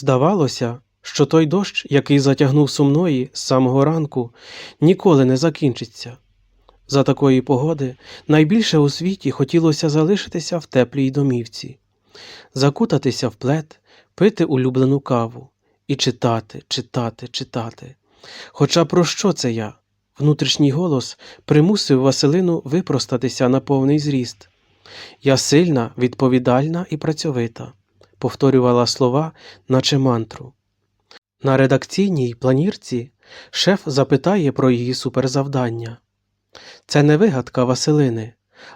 Здавалося, що той дощ, який затягнув сумної з самого ранку, ніколи не закінчиться. За такої погоди найбільше у світі хотілося залишитися в теплій домівці, закутатися в плед, пити улюблену каву і читати, читати, читати. Хоча про що це я? Внутрішній голос примусив Василину випростатися на повний зріст. Я сильна, відповідальна і працьовита, повторювала слова, наче мантру. На редакційній планірці шеф запитає про її суперзавдання. Це не вигадка Василини,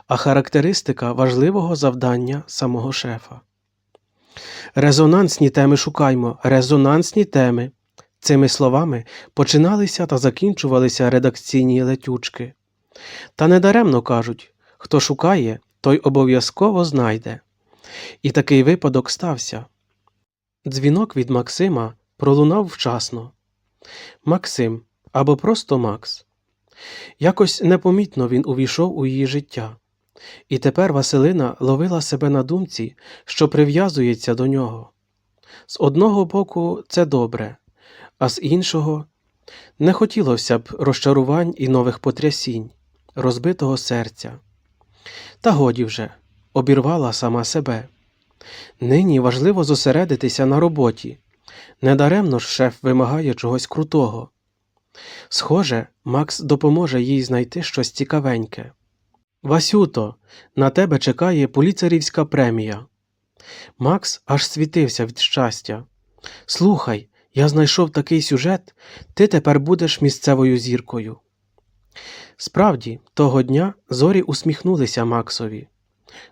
а характеристика важливого завдання самого шефа. Резонансні теми шукаймо, резонансні теми. Цими словами починалися та закінчувалися редакційні летючки. Та недаремно кажуть хто шукає, той обов'язково знайде. І такий випадок стався. Дзвінок від Максима пролунав вчасно. Максим або просто Макс. Якось непомітно він увійшов у її життя, і тепер Василина ловила себе на думці, що прив'язується до нього. З одного боку, це добре, а з іншого не хотілося б розчарувань і нових потрясінь, розбитого серця. Та годі вже обірвала сама себе. Нині важливо зосередитися на роботі. Недаремно ж шеф вимагає чогось крутого. Схоже, Макс допоможе їй знайти щось цікавеньке. Васюто, на тебе чекає поліцарівська премія. Макс аж світився від щастя. Слухай, я знайшов такий сюжет, ти тепер будеш місцевою зіркою. Справді, того дня зорі усміхнулися Максові.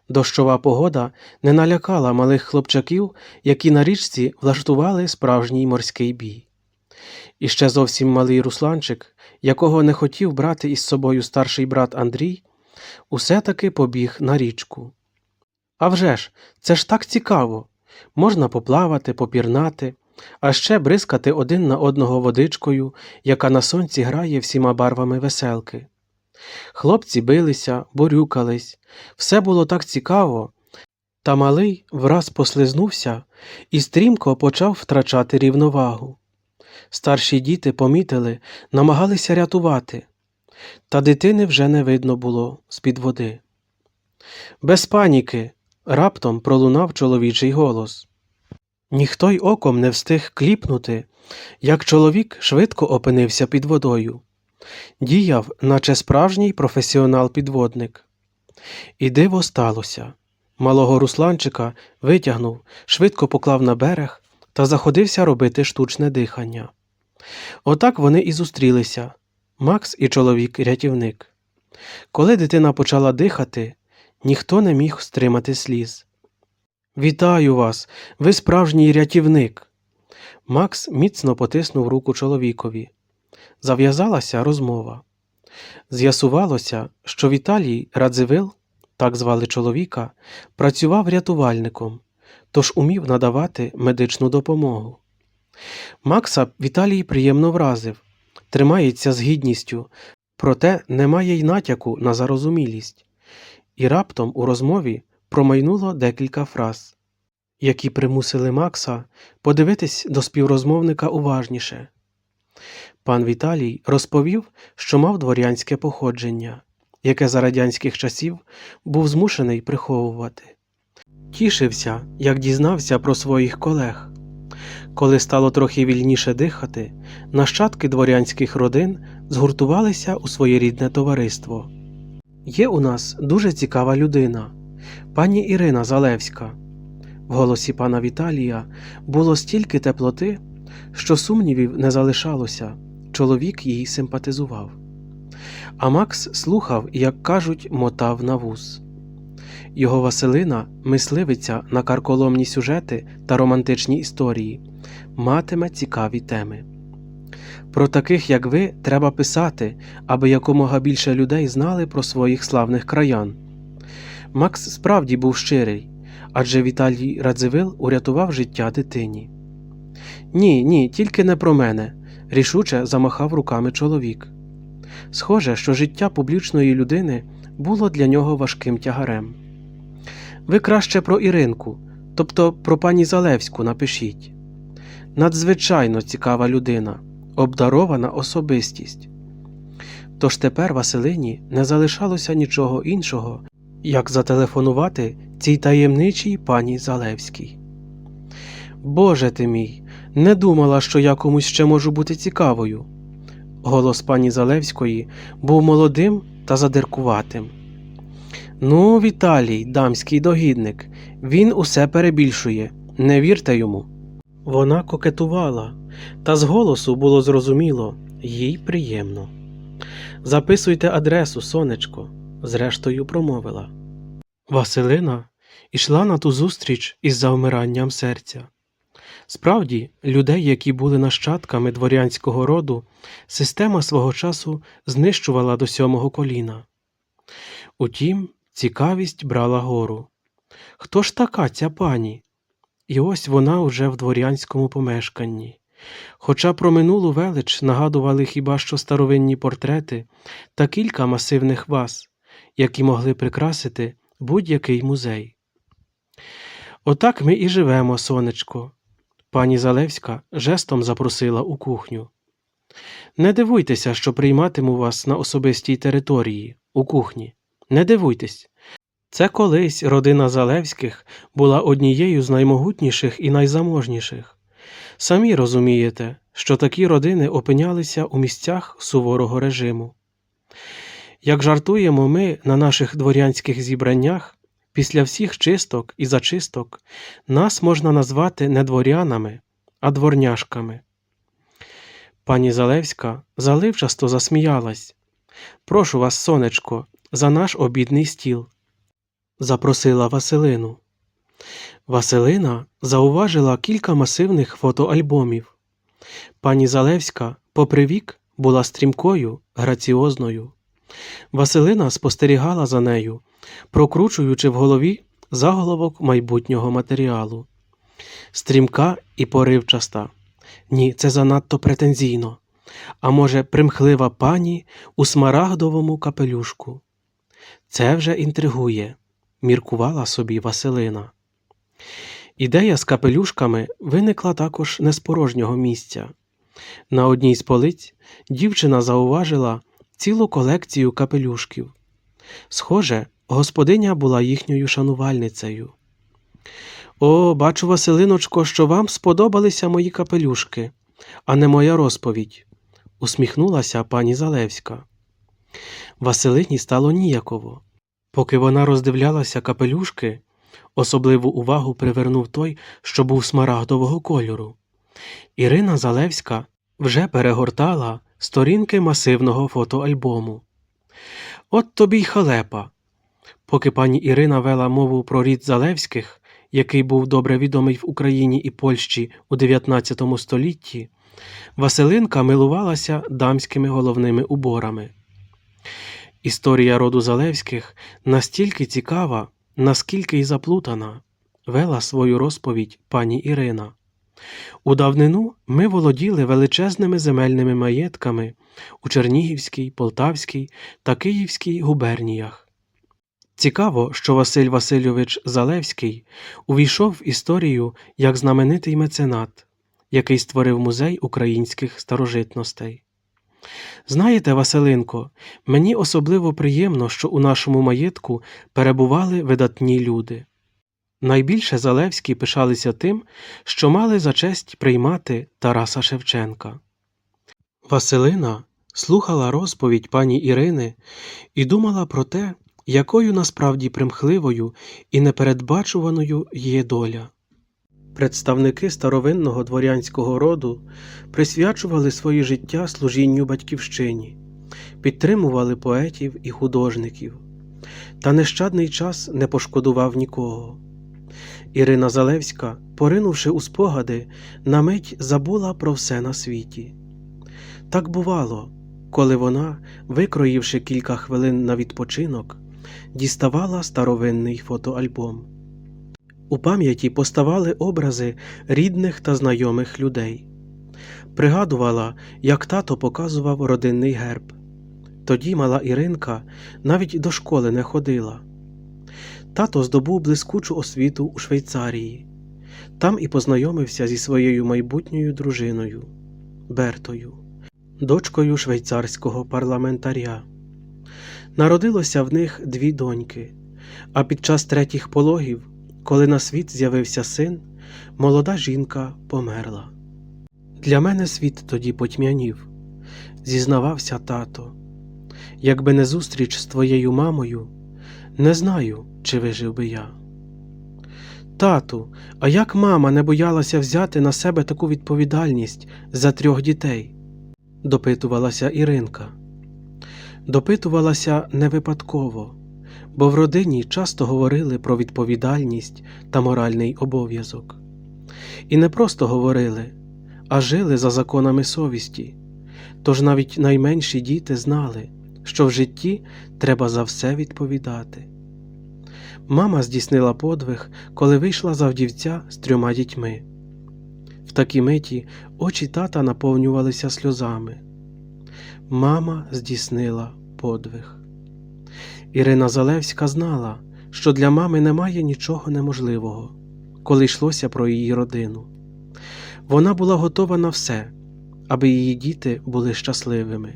Дощова погода не налякала малих хлопчаків, які на річці влаштували справжній морський бій. І ще зовсім малий русланчик, якого не хотів брати із собою старший брат Андрій, усе таки побіг на річку. А вже ж, це ж так цікаво. Можна поплавати, попірнати, а ще бризкати один на одного водичкою, яка на сонці грає всіма барвами веселки. Хлопці билися, борюкались, все було так цікаво, та малий враз послизнувся і стрімко почав втрачати рівновагу. Старші діти помітили, намагалися рятувати, та дитини вже не видно було з-під води. Без паніки. раптом пролунав чоловічий голос. Ніхто й оком не встиг кліпнути, як чоловік швидко опинився під водою. Діяв, наче справжній професіонал-підводник. І диво сталося. Малого русланчика витягнув, швидко поклав на берег та заходився робити штучне дихання. Отак вони і зустрілися Макс і чоловік-рятівник. Коли дитина почала дихати, ніхто не міг стримати сліз. Вітаю вас, ви справжній рятівник. Макс міцно потиснув руку чоловікові. Зав'язалася розмова. З'ясувалося, що Віталій Радзивил, так звали чоловіка, працював рятувальником, тож умів надавати медичну допомогу. Макса Віталій приємно вразив, тримається з гідністю, проте немає й натяку на зарозумілість. І раптом у розмові промайнуло декілька фраз, які примусили Макса подивитись до співрозмовника уважніше. Пан Віталій розповів, що мав дворянське походження, яке за радянських часів був змушений приховувати. Тішився, як дізнався про своїх колег. Коли стало трохи вільніше дихати, нащадки дворянських родин згуртувалися у своєрідне товариство. Є у нас дуже цікава людина, пані Ірина Залевська. В голосі пана Віталія було стільки теплоти, що сумнівів не залишалося, чоловік їй симпатизував. А Макс слухав, як кажуть, мотав на вуз. Його Василина, мисливиця на карколомні сюжети та романтичні історії, матиме цікаві теми. Про таких, як ви, треба писати, аби якомога більше людей знали про своїх славних краян. Макс справді був щирий, адже Віталій Радзивил урятував життя дитині. Ні, ні, тільки не про мене, рішуче замахав руками чоловік. Схоже, що життя публічної людини було для нього важким тягарем. Ви краще про Іринку, тобто про пані Залевську напишіть. надзвичайно цікава людина, обдарована особистість. Тож тепер Василині не залишалося нічого іншого, як зателефонувати цій таємничій пані Залевській. Боже ти мій, не думала, що я комусь ще можу бути цікавою. Голос пані Залевської був молодим та задиркуватим. Ну, Віталій, дамський догідник, він усе перебільшує, не вірте йому. Вона кокетувала, та з голосу було зрозуміло, їй приємно. Записуйте адресу, сонечко, зрештою промовила. Василина йшла на ту зустріч із завмиранням серця. Справді, людей, які були нащадками дворянського роду, система свого часу знищувала до сьомого коліна. Утім, цікавість брала гору. Хто ж така ця пані? І ось вона уже в дворянському помешканні. Хоча про минулу велич нагадували хіба що старовинні портрети та кілька масивних ваз, які могли прикрасити будь-який музей. Отак ми і живемо, сонечко. Пані Залевська жестом запросила у кухню. Не дивуйтеся, що прийматиму вас на особистій території, у кухні. Не дивуйтесь. Це колись родина Залевських була однією з наймогутніших і найзаможніших. Самі розумієте, що такі родини опинялися у місцях суворого режиму. Як жартуємо ми на наших дворянських зібраннях, після всіх чисток і зачисток нас можна назвати не дворянами, а дворняшками. Пані Залевська заливчасто засміялась. Прошу вас, сонечко, за наш обідний стіл. Запросила Василину. Василина зауважила кілька масивних фотоальбомів. Пані Залевська, попри вік, була стрімкою, граціозною. Василина спостерігала за нею, прокручуючи в голові заголовок майбутнього матеріалу. Стрімка і поривчаста. Ні, це занадто претензійно. А може, примхлива пані у смарагдовому капелюшку. Це вже інтригує, міркувала собі Василина. Ідея з капелюшками виникла також не з порожнього місця. На одній з полиць дівчина зауважила цілу колекцію капелюшків. Схоже, господиня була їхньою шанувальницею. О, бачу, Василиночко, що вам сподобалися мої капелюшки, а не моя розповідь, усміхнулася пані Залевська. Василині стало ніяково. Поки вона роздивлялася капелюшки, особливу увагу привернув той, що був смарагдового кольору. Ірина Залевська вже перегортала сторінки масивного фотоальбому. От тобі й халепа. Поки пані Ірина вела мову про рід Залевських, який був добре відомий в Україні і Польщі у 19 столітті, Василинка милувалася дамськими головними уборами. Історія роду Залевських настільки цікава, наскільки й заплутана, вела свою розповідь пані Ірина. У давнину ми володіли величезними земельними маєтками у Чернігівській, Полтавській та Київській губерніях. Цікаво, що Василь Васильович Залевський увійшов в історію як знаменитий меценат, який створив музей українських старожитностей. Знаєте, Василинко, мені особливо приємно, що у нашому маєтку перебували видатні люди. Найбільше Залевські пишалися тим, що мали за честь приймати Тараса Шевченка. Василина слухала розповідь пані Ірини і думала про те, якою насправді примхливою і непередбачуваною є доля. Представники старовинного дворянського роду присвячували своє життя служінню батьківщині, підтримували поетів і художників, та нещадний час не пошкодував нікого. Ірина Залевська, поринувши у спогади, на мить забула про все на світі. Так бувало, коли вона, викроївши кілька хвилин на відпочинок, діставала старовинний фотоальбом. У пам'яті поставали образи рідних та знайомих людей. Пригадувала, як тато показував родинний герб. Тоді мала Іринка навіть до школи не ходила. Тато здобув блискучу освіту у Швейцарії. Там і познайомився зі своєю майбутньою дружиною Бертою, дочкою швейцарського парламентаря. Народилося в них дві доньки, а під час третіх пологів, коли на світ з'явився син, молода жінка померла. Для мене світ тоді потьмянів, зізнавався тато. Якби не зустріч з твоєю мамою, не знаю, чи вижив би я. Тату, а як мама не боялася взяти на себе таку відповідальність за трьох дітей? допитувалася Іринка. Допитувалася не випадково, бо в родині часто говорили про відповідальність та моральний обов'язок. І не просто говорили, а жили за законами совісті. Тож навіть найменші діти знали, що в житті треба за все відповідати. Мама здійснила подвиг, коли вийшла за вдівця з трьома дітьми. В такій миті очі тата наповнювалися сльозами. Мама здійснила подвиг. Ірина Залевська знала, що для мами немає нічого неможливого, коли йшлося про її родину. Вона була готова на все, аби її діти були щасливими.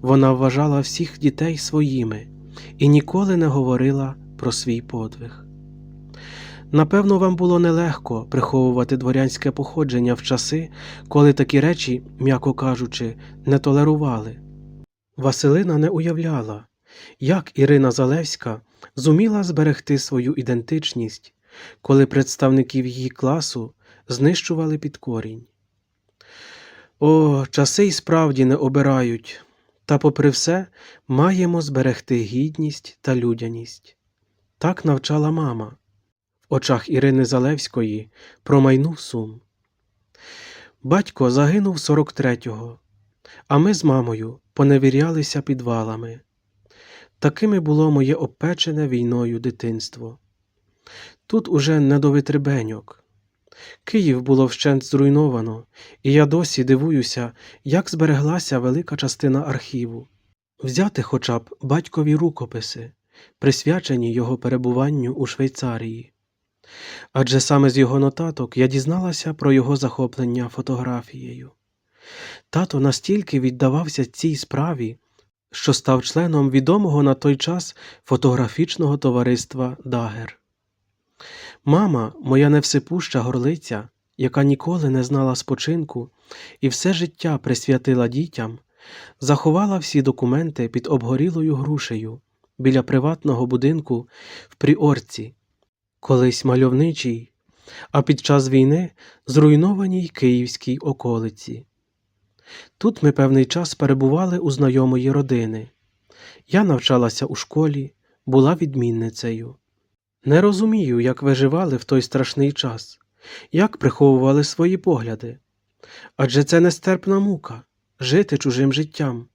Вона вважала всіх дітей своїми і ніколи не говорила про свій подвиг. Напевно, вам було нелегко приховувати дворянське походження в часи, коли такі речі, м'яко кажучи, не толерували. Василина не уявляла, як Ірина Залевська зуміла зберегти свою ідентичність, коли представників її класу знищували під корінь. О, часи й справді не обирають, та, попри все, маємо зберегти гідність та людяність. Так навчала мама. Очах Ірини Залевської промайнув сум. Батько загинув 43-го, а ми з мамою поневірялися підвалами. Такими було моє обпечене війною дитинство. Тут уже не до витребеньок. Київ було вщент зруйновано, і я досі дивуюся, як збереглася велика частина архіву. Взяти хоча б батькові рукописи, присвячені його перебуванню у Швейцарії. Адже саме з його нотаток я дізналася про його захоплення фотографією. Тато настільки віддавався цій справі, що став членом відомого на той час фотографічного товариства Дагер. Мама, моя невсипуща горлиця, яка ніколи не знала спочинку і все життя присвятила дітям, заховала всі документи під обгорілою грушею біля приватного будинку в Пріорці, колись мальовничій, а під час війни зруйнованій київській околиці. Тут ми певний час перебували у знайомої родини. Я навчалася у школі, була відмінницею. Не розумію, як виживали в той страшний час, як приховували свої погляди. Адже це нестерпна мука жити чужим життям.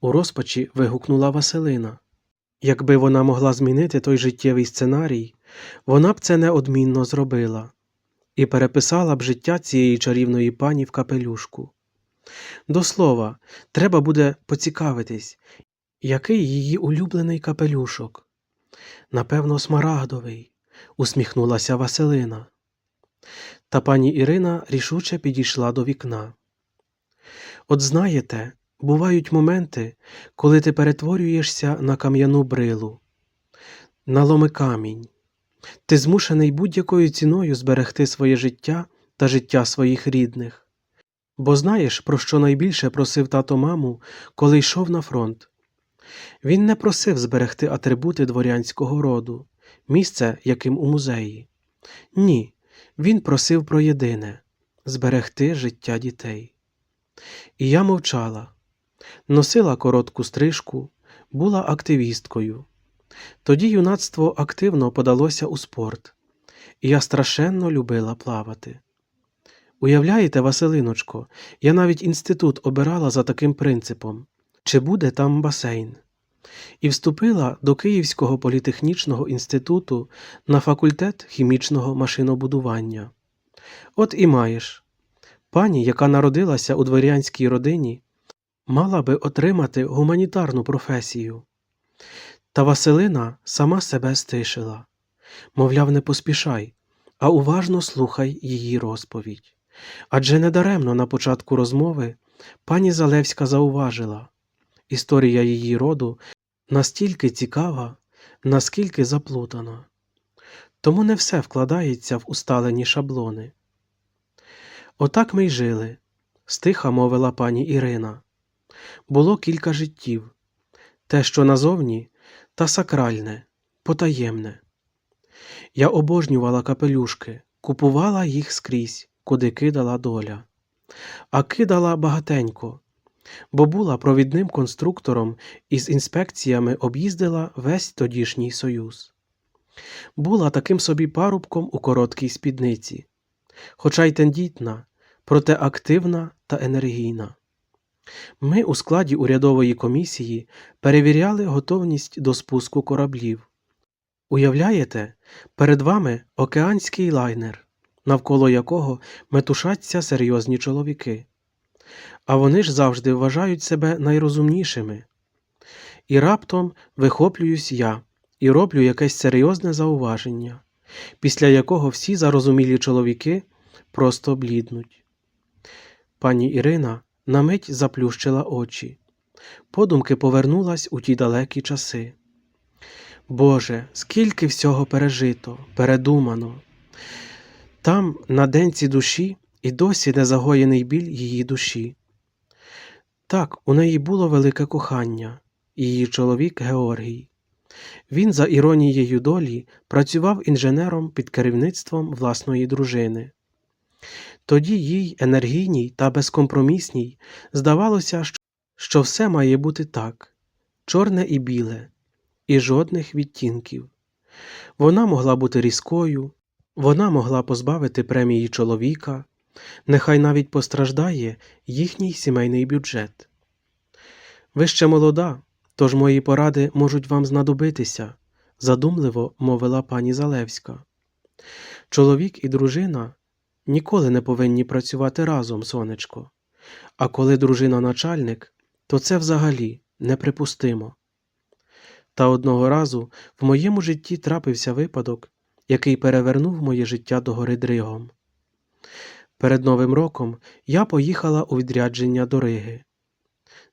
У розпачі вигукнула Василина. Якби вона могла змінити той життєвий сценарій, вона б це неодмінно зробила і переписала б життя цієї чарівної пані в капелюшку. До слова, треба буде поцікавитись, який її улюблений капелюшок. Напевно, смарагдовий, усміхнулася Василина. Та пані Ірина рішуче підійшла до вікна. От знаєте, бувають моменти, коли ти перетворюєшся на кам'яну брилу, на ломи камінь. Ти змушений будь-якою ціною зберегти своє життя та життя своїх рідних. Бо знаєш, про що найбільше просив тато маму, коли йшов на фронт? Він не просив зберегти атрибути дворянського роду, місце яким у музеї. Ні, він просив про єдине зберегти життя дітей. І я мовчала, носила коротку стрижку, була активісткою. Тоді юнацтво активно подалося у спорт, і я страшенно любила плавати. Уявляєте, Василиночко, я навіть інститут обирала за таким принципом чи буде там басейн. І вступила до Київського політехнічного інституту на факультет хімічного машинобудування. От і маєш. Пані, яка народилася у дворянській родині, мала би отримати гуманітарну професію. Та Василина сама себе стишила. Мовляв, не поспішай, а уважно слухай її розповідь. Адже недаремно на початку розмови пані Залевська зауважила історія її роду настільки цікава, наскільки заплутана. Тому не все вкладається в усталені шаблони. Отак ми й жили, стиха мовила пані Ірина. Було кілька життів те, що назовні, та сакральне, потаємне. Я обожнювала капелюшки, купувала їх скрізь, куди кидала доля. А кидала багатенько, бо була провідним конструктором і з інспекціями об'їздила весь тодішній союз. Була таким собі парубком у короткій спідниці, хоча й тендітна, проте активна та енергійна. Ми у складі урядової комісії перевіряли готовність до спуску кораблів. Уявляєте, перед вами океанський лайнер, навколо якого метушаться серйозні чоловіки. А вони ж завжди вважають себе найрозумнішими. І раптом вихоплююсь я і роблю якесь серйозне зауваження, після якого всі зарозумілі чоловіки просто бліднуть. Пані Ірина на мить заплющила очі, подумки повернулась у ті далекі часи. Боже, скільки всього пережито, передумано. Там, на денці душі, і досі не загоєний біль її душі. Так, у неї було велике кохання, її чоловік Георгій. Він, за іронією долі, працював інженером під керівництвом власної дружини. Тоді їй, енергійній та безкомпромісній, здавалося, що- все має бути так чорне і біле, і жодних відтінків. Вона могла бути різкою, вона могла позбавити премії чоловіка, нехай навіть постраждає їхній сімейний бюджет. Ви ще молода, тож мої поради можуть вам знадобитися, задумливо мовила пані Залевська. Чоловік і дружина ніколи не повинні працювати разом, сонечко. А коли дружина начальник, то це взагалі неприпустимо. Та одного разу в моєму житті трапився випадок, який перевернув моє життя догори дригом. Перед Новим роком я поїхала у відрядження до Риги.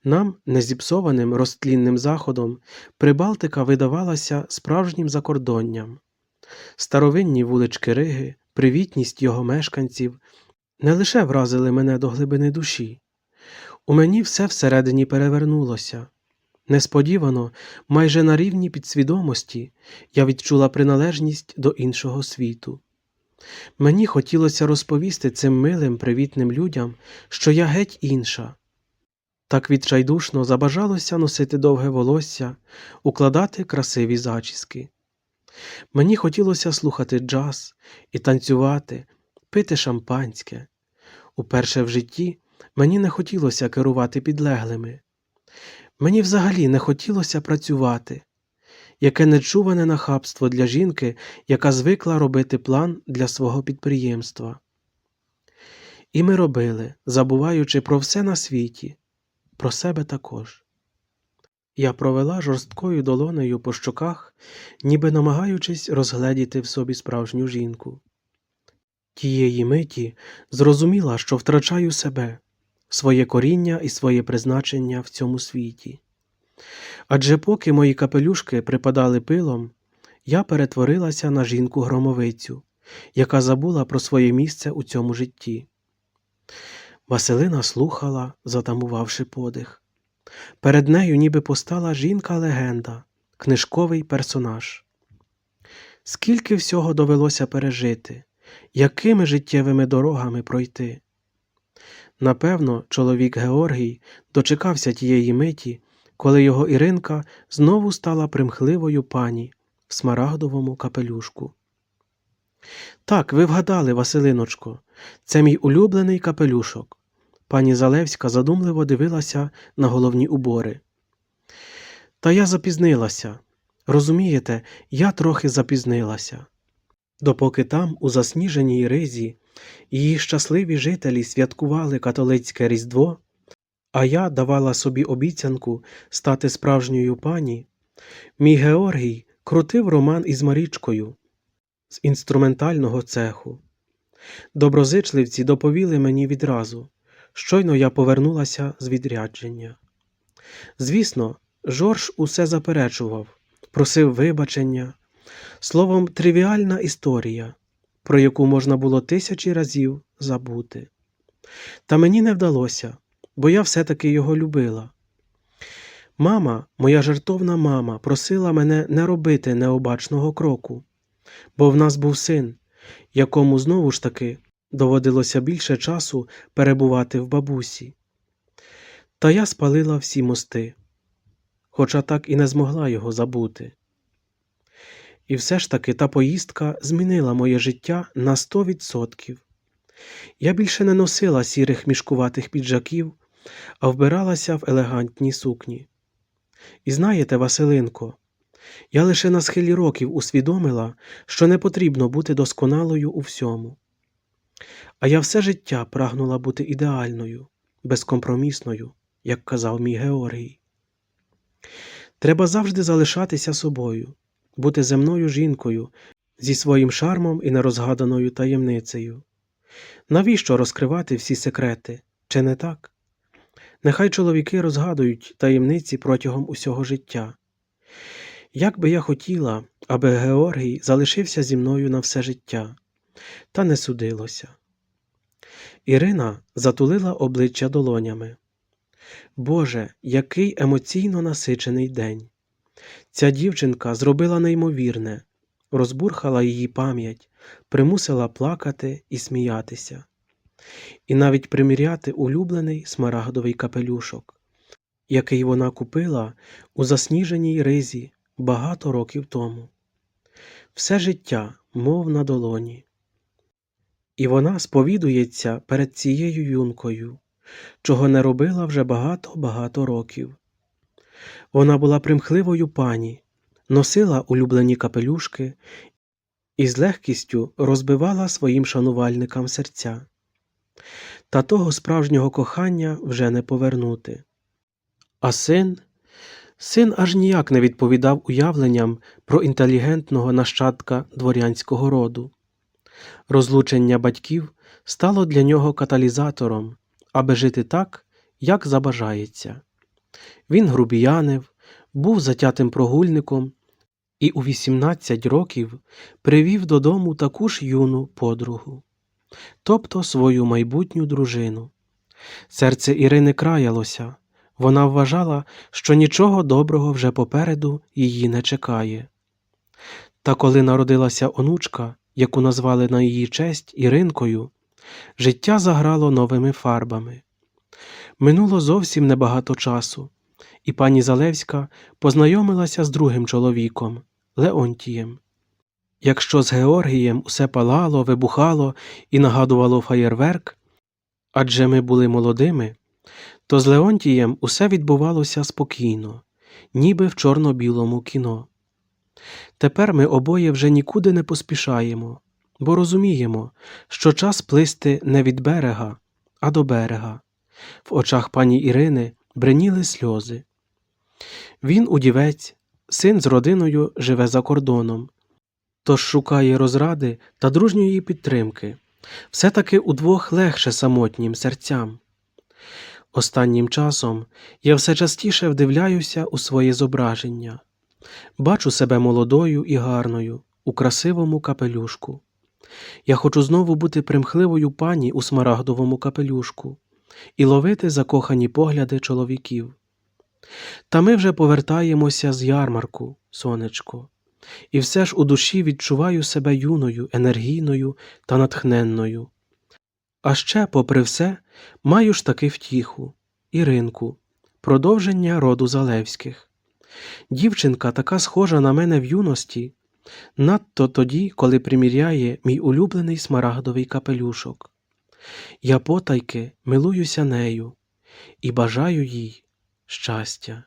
Нам, незіпсованим розтлінним заходом, Прибалтика видавалася справжнім закордонням. Старовинні вулички Риги, привітність його мешканців не лише вразили мене до глибини душі. У мені все всередині перевернулося. Несподівано, майже на рівні підсвідомості, я відчула приналежність до іншого світу. Мені хотілося розповісти цим милим, привітним людям, що я геть інша. Так відчайдушно забажалося носити довге волосся, укладати красиві зачіски. Мені хотілося слухати джаз і танцювати, пити шампанське. Уперше в житті мені не хотілося керувати підлеглими. Мені взагалі не хотілося працювати. Яке нечуване нахабство для жінки, яка звикла робити план для свого підприємства. І ми робили, забуваючи про все на світі, про себе також. Я провела жорсткою долонею по щоках, ніби намагаючись розгледіти в собі справжню жінку. Тієї миті зрозуміла, що втрачаю себе, своє коріння і своє призначення в цьому світі. Адже поки мої капелюшки припадали пилом, я перетворилася на жінку громовицю, яка забула про своє місце у цьому житті. Василина слухала, затамувавши подих. Перед нею ніби постала жінка-легенда, книжковий персонаж. Скільки всього довелося пережити, якими життєвими дорогами пройти. Напевно, чоловік Георгій дочекався тієї миті, коли його Іринка знову стала примхливою пані в смарагдовому капелюшку. Так, ви вгадали, Василиночко, це мій улюблений капелюшок. Пані Залевська задумливо дивилася на головні убори. Та я запізнилася. Розумієте, я трохи запізнилася. Допоки там, у засніженій ризі, її щасливі жителі святкували католицьке Різдво, а я давала собі обіцянку стати справжньою пані, мій Георгій крутив роман із Марічкою. з інструментального цеху. Доброзичливці доповіли мені відразу, щойно я повернулася з відрядження. Звісно, Жорж усе заперечував, просив вибачення, словом, тривіальна історія, про яку можна було тисячі разів забути. Та мені не вдалося, бо я все-таки його любила. Мама, моя жартовна мама, просила мене не робити необачного кроку, бо в нас був син, якому знову ж таки доводилося більше часу перебувати в бабусі. Та я спалила всі мости, хоча так і не змогла його забути. І все ж таки та поїздка змінила моє життя на сто відсотків. Я більше не носила сірих мішкуватих піджаків, а вбиралася в елегантні сукні. І знаєте, Василинко, я лише на схилі років усвідомила, що не потрібно бути досконалою у всьому. А я все життя прагнула бути ідеальною, безкомпромісною, як казав мій Георгій. Треба завжди залишатися собою, бути земною жінкою зі своїм шармом і нерозгаданою таємницею. Навіщо розкривати всі секрети, чи не так? Нехай чоловіки розгадують таємниці протягом усього життя. Як би я хотіла, аби Георгій залишився зі мною на все життя, та не судилося. Ірина затулила обличчя долонями. Боже, який емоційно насичений день! Ця дівчинка зробила неймовірне, розбурхала її пам'ять, примусила плакати і сміятися, і навіть приміряти улюблений смарагдовий капелюшок, який вона купила у засніженій ризі багато років тому. Все життя, мов на долоні. І вона сповідується перед цією юнкою, чого не робила вже багато-багато років. Вона була примхливою пані, носила улюблені капелюшки і з легкістю розбивала своїм шанувальникам серця. Та того справжнього кохання вже не повернути. А син, син аж ніяк не відповідав уявленням про інтелігентного нащадка дворянського роду. Розлучення батьків стало для нього каталізатором, аби жити так, як забажається. Він грубіянив, був затятим прогульником і у 18 років привів додому таку ж юну подругу, тобто свою майбутню дружину. Серце Ірини краялося, вона вважала, що нічого доброго вже попереду її не чекає. Та коли народилася онучка, яку назвали на її честь Іринкою, життя заграло новими фарбами. Минуло зовсім небагато часу, і пані Залевська познайомилася з другим чоловіком Леонтієм. Якщо з Георгієм усе палало, вибухало і нагадувало фаєрверк, адже ми були молодими, то з Леонтієм усе відбувалося спокійно, ніби в чорно-білому кіно. Тепер ми обоє вже нікуди не поспішаємо, бо розуміємо, що час плисти не від берега, а до берега. В очах пані Ірини бреніли сльози. Він удівець, син з родиною живе за кордоном, тож шукає розради та дружньої підтримки. Все таки удвох легше самотнім серцям. Останнім часом я все частіше вдивляюся у своє зображення, бачу себе молодою і гарною у красивому капелюшку. Я хочу знову бути примхливою пані у смарагдовому капелюшку і ловити закохані погляди чоловіків. Та ми вже повертаємося з ярмарку, сонечко, і все ж у душі відчуваю себе юною, енергійною та натхненною. А ще, попри все, маю ж таки втіху, Іринку, продовження роду Залевських. Дівчинка така схожа на мене в юності, надто тоді, коли приміряє мій улюблений смарагдовий капелюшок. Я потайки милуюся нею і бажаю їй щастя.